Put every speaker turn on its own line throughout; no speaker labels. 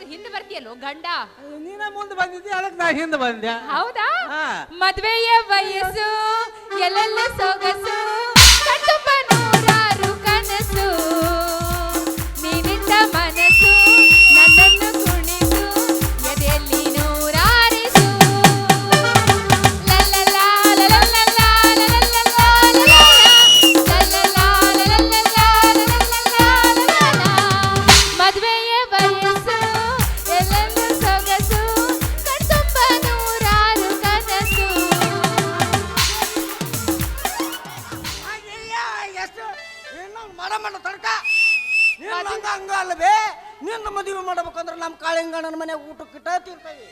ನೋಡಿದ್ರೆ ಹಿಂದೆ ಬರ್ತೀಯಲ್ಲೋ ಗಂಡ?
ನೀನ ಮುಂದೆ ಬಂದಿದ್ದಿ ಅದಕ್ಕೆ ನಾ ಹಿಂದೆ ಬಂದೆ?
ಹೌದಾ. ಮದ್ವೆಯ ವಯಸ್ಸು ಎಲ್ಲೆಲ್ಲ ಸೊಗಸು
ಕಾಳಿಂಗಣ್ಣನ ಮನೆ ಊಟಕ್ಕೆ ಇಟ್ಟ ತಿಂತೀವಿ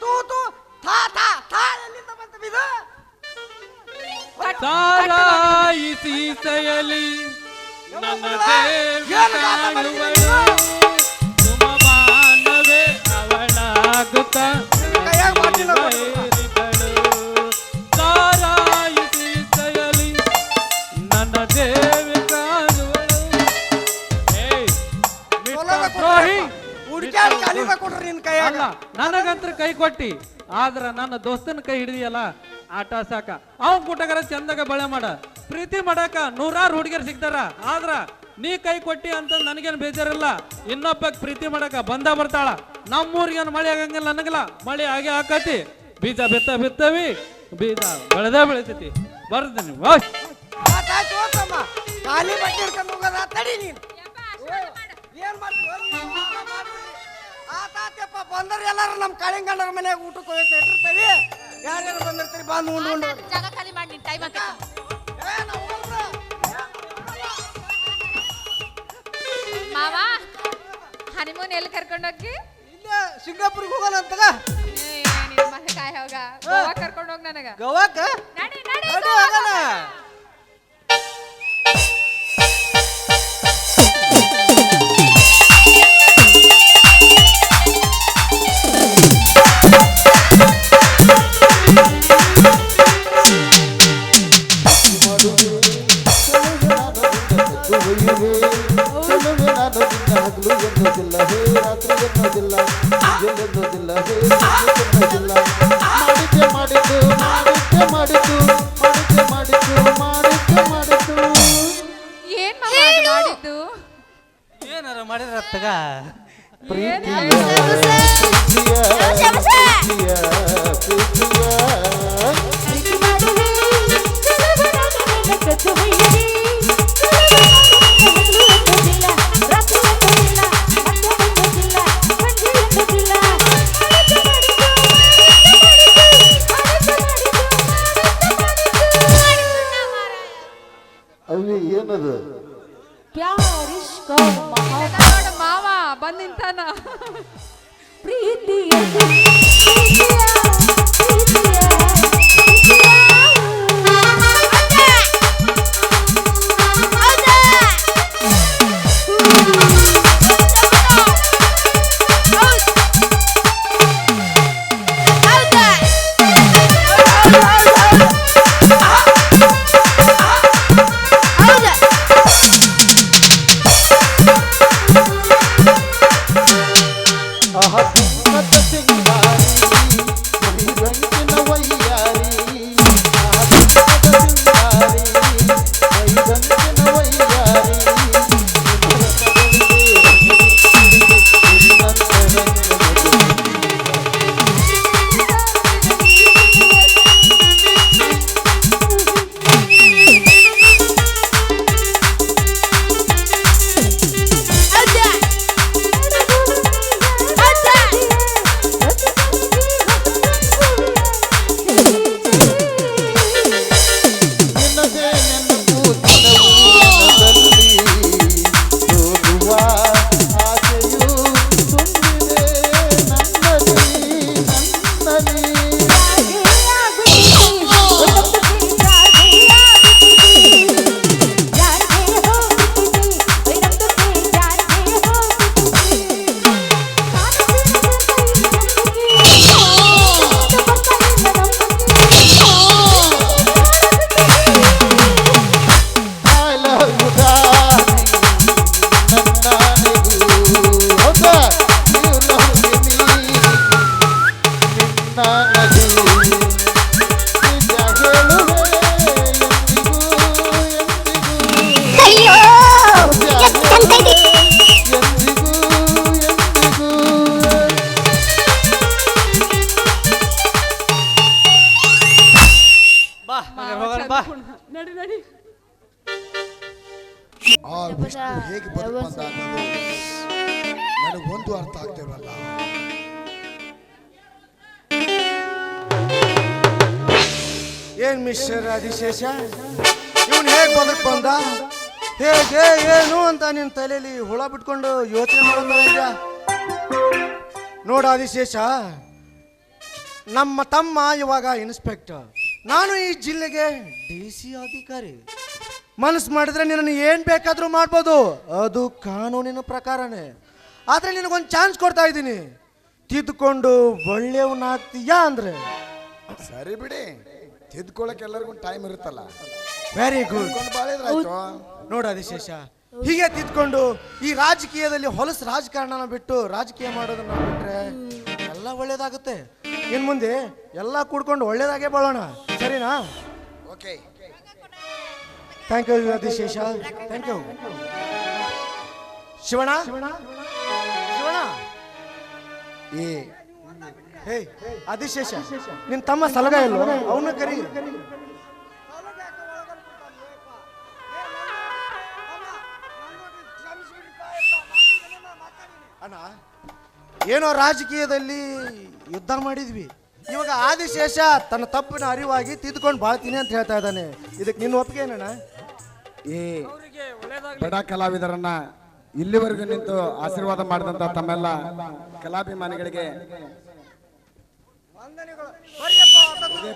ತೂ ತೂ ಥಾ ಥಾ ಥಾ ಎಲ್ಲಿಂದ ಬಂತ ಇದು?
ಸಾರಾಯಿ ಸೀಸೆಯಲಿ ನನ್ನ ದೇವಿ ಕಾಣುವಳು.
ಕೊಡ್ರಿ ಕೈಯಾಗ?
ಅಲ್ಲ ನನಗಂತ್ರ ಕೈ ಕೊಟ್ಟಿ ಆದ್ರ ನನ್ನ ದೋಸ್ತನ ಕೈ ಹಿಡಿದಿಯಲ್ಲ ಆಟ ಸಾಕ. ಅವನ್ ಕುಟಗರ ಚಂದಾಗ ಬಳೆ ಮಾಡ. ಪ್ರೀತಿ ಮಾಡಾಕ ನೂರಾರು ಹುಡುಗಿಯರು ಸಿಗ್ತಾರ. ಆದ್ರ ನೀ ಕೈ ಕೊಟ್ಟಿ ಅಂತ ನನಗೇನು ಬೇಜಾರಿಲ್ಲ. ಇನ್ನೊಬ್ಬ ಪ್ರೀತಿ ಮಾಡಾಕ ಬಂದ ಬರ್ತಾಳ. ನಮ್ಮೂರಿಗೇನು ಮಳೆ ಆಗಂಗಿಲ್ಲ ನನಗಿಲ್ಲ. ಮಳೆ ಆಗೇ ಹಾಕತಿ ಬೀಜ ಬಿತ್ತ ಬಿತ್ತವಿ ಬೀಜ ಬೆಳೆದ ಬೆಳಿತೈತಿ. ಬರ್ತೀನಿ
ಬಟ್ಟೆ ಹಿಡ್ಕೊಂಡು ಹೋಗೋದ ತಡಿ ನೀನು. ಏನ್ ಮಾಡ್ತೀವಿ ಆತಾತ್ಯಪ್ಪ ಬಂದ್ರೆ ಎಲ್ಲಾರು ನಮ್ಮ ಕಾಳಿಂಗಣ್ಣರ ಮನೆಯಾಗ ಊಟಕ್ಕೆ ಹೋಗಿ ಇಟ್ಟಿರ್ತೀವಿ ಯಾರ್ಯಾರು ಬಂದಿರ್ತೀರಿ? ಬಂದು ಉಂಡು ಉಂಡು.
ಜಾಗ ಖಾಲಿ ಮಾಡಿ ನಿನ್ ಟೈಮ್ ಆಕೈತಿ
ಏ, ನಾವ್ ಹೋಗ್ರ.
ಮಾವ ಹನಿಮೂನ್ ಎಲ್ಲಿ ಕರ್ಕೊಂಡೋಗಿ
ಇಲ್ಲೇ ಸಿಂಗಾಪುರ್ಗೆ ಹೋಗೋಣ ಅಂತಗ.
ಕಾಯ ಹೋಗ. ಗೋವಾ ಕರ್ಕೊಂಡು ಹೋಗ್ ನನಗ.
ಗೋವಾಕ
ನಡಿ ನಡಿ
ನಡಿ ಹೋಗೋಣ.
ಮಾಡಿದ್ದೆ ಏನದು
ನೋಡು ಮಾವ ಬಂದ್ ನಿಂತಾನ.
ಆಹ
ಅನ್ನೋದು ಒಂದು ಅರ್ಥ ಆಗ್ತಿರಲ್ಲ
ಏನ್ ಮಿಸ್ಟರ್ ಅಧಿಶೇಷ ಇವನ್ ಹೇಗ್ ಬದುಕ್ ಬಂದ? ಹೇಗೆ, ಏನು ಅಂತ ನಿನ್ನ ತಲೆಯಲ್ಲಿ ಹುಳ ಬಿಟ್ಕೊಂಡು ಯೋಚನೆ ಮಾಡೋದ್ರ ನೋಡ ಅಧಿಶೇಷ ನಮ್ಮ ತಮ್ಮ ಇವಾಗ ಇನ್ಸ್ಪೆಕ್ಟರ್ ನಾನು ಈ ಜಿಲ್ಲೆಗೆ ಡಿ ಸಿ ಅಧಿಕಾರಿ. ಮನಸ್ಸು ಮಾಡಿದ್ರೆ ನಿನ್ನ ಏನು ಬೇಕಾದರೂ ಮಾಡ್ಬೋದು. ಅದು ಕಾನೂನಿನ ಪ್ರಕಾರನೇ. ಆದರೆ ನಿನಗೊಂದು ಚಾನ್ಸ್ ಕೊಡ್ತಾ ಇದ್ದೀನಿ. ತಿದ್ದುಕೊಂಡು ಒಳ್ಳೆಯವನಾಗ್ತೀಯಾ ಅಂದ್ರೆ?
ಸರಿ ಬಿಡಿ. ತಿದ್ಕೊಳಕ್ ಎಲ್ಲರಿಗೂ ಟೈಮ್ ಇರುತ್ತಲ್ಲ.
ವೆರಿ ಗುಡ್
ಬಾಳಿದ್ರಾಯ್ತು
ನೋಡ ವಿಶೇಷ ಹೀಗೆ ತಿದ್ಕೊಂಡು ಈ ರಾಜಕೀಯದಲ್ಲಿ ಹೊಲಸು ರಾಜಕಾರಣನ ಬಿಟ್ಟು ರಾಜಕೀಯ ಮಾಡೋದನ್ನ ಬಿಟ್ರೆ ಎಲ್ಲ ಒಳ್ಳೇದಾಗುತ್ತೆ. ಇನ್ ಮುಂದೆ ಎಲ್ಲ ಕೂಡ್ಕೊಂಡು ಒಳ್ಳೇದಾಗೆ ಬಾಳೋಣ. ಸರಿನಾ?
Okay
thank you Adishesha thank you Shivanna Shivanna ಏ, ಹೇ ಆದಿಶೇಷ ನಿನ್ ತಮ್ಮ ಸಲಗ ಇಲ್ವ? ಅವನು ಕರಿ. ಅಣ್ಣ, ಏನೋ ರಾಜಕೀಯದಲ್ಲಿ ಯುದ್ಧ ಮಾಡಿದ್ವಿ. ಇವಾಗ ಆದಿಶೇಷ ತನ್ನ ತಪ್ಪಿನ ಅರಿವಾಗಿ ತಿದ್ಕೊಂಡು ಬಾಳ್ತೀನಿ ಅಂತ ಹೇಳ್ತಾ ಇದ್ದಾನೆ. ಇದಕ್ಕೆ ನಿನ್ನ ಒಪ್ಪಿಗೆ ಏನಣ್ಣ?
ಈ ಬಡ ಕಲಾವಿದರನ್ನ ಇಲ್ಲಿವರೆಗೂ ನಿಂತು ಆಶೀರ್ವಾದ ಮಾಡಿದಂತ ತಮ್ಮೆಲ್ಲ ಕಲಾಭಿಮಾನಿಗಳಿಗೆ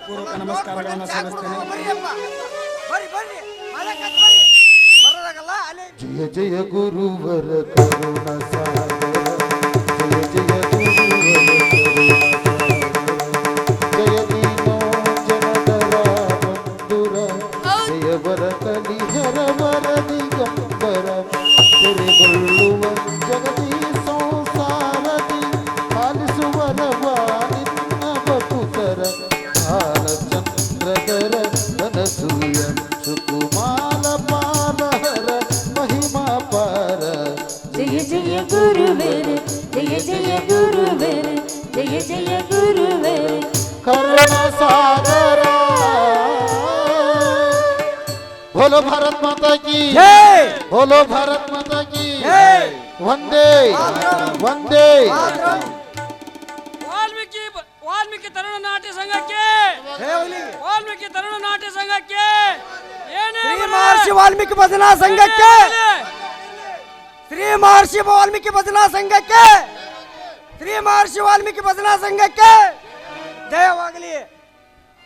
ಪೂರ್ವಕ ನಮಸ್ಕಾರಗಳನ್ನು ಸಲ್ಲಿಸ್ತೇನೆ.
ಜಯ ಜಯ ಗುರುವರ ಕರುಣ ಸಾಗರ. ಜಯ ಜಯ ಗುರುವರ ಕರುಣ ಸಾಗರ बोलो भारत माता की बोलो भारत माता की वंदे वंदे
ವಾಲ್ಮೀಕಿ ಬ- ವಾಲ್ಮೀಕಿ ತರುಣ ನಾಟ್ಯ ಸಂಘಕ್ಕೆ ವಾಲ್ಮೀಕಿ ತರುಣ ನಾಟ್ಯ ಸಂಘಕ್ಕೆ ಏನೇ
ಶ್ರೀ
ಬರಲಿ,
ಮಹರ್ಷಿ ವಾಲ್ಮೀಕಿ ಭಜನಾ
ಏನೇ
ಸಂಘಕ್ಕೆ
ಬರಲಿ,
ಶ್ರೀ ಮಹರ್ಷಿ ವಾಲ್ಮೀಕಿ ಭಜನಾ ಸಂಘಕ್ಕೆ ಶ್ರೀ ಮಹರ್ಷಿ ವಾಲ್ಮೀಕಿ ಭಜನಾ ಸಂಘಕ್ಕೆ જય વાગલી.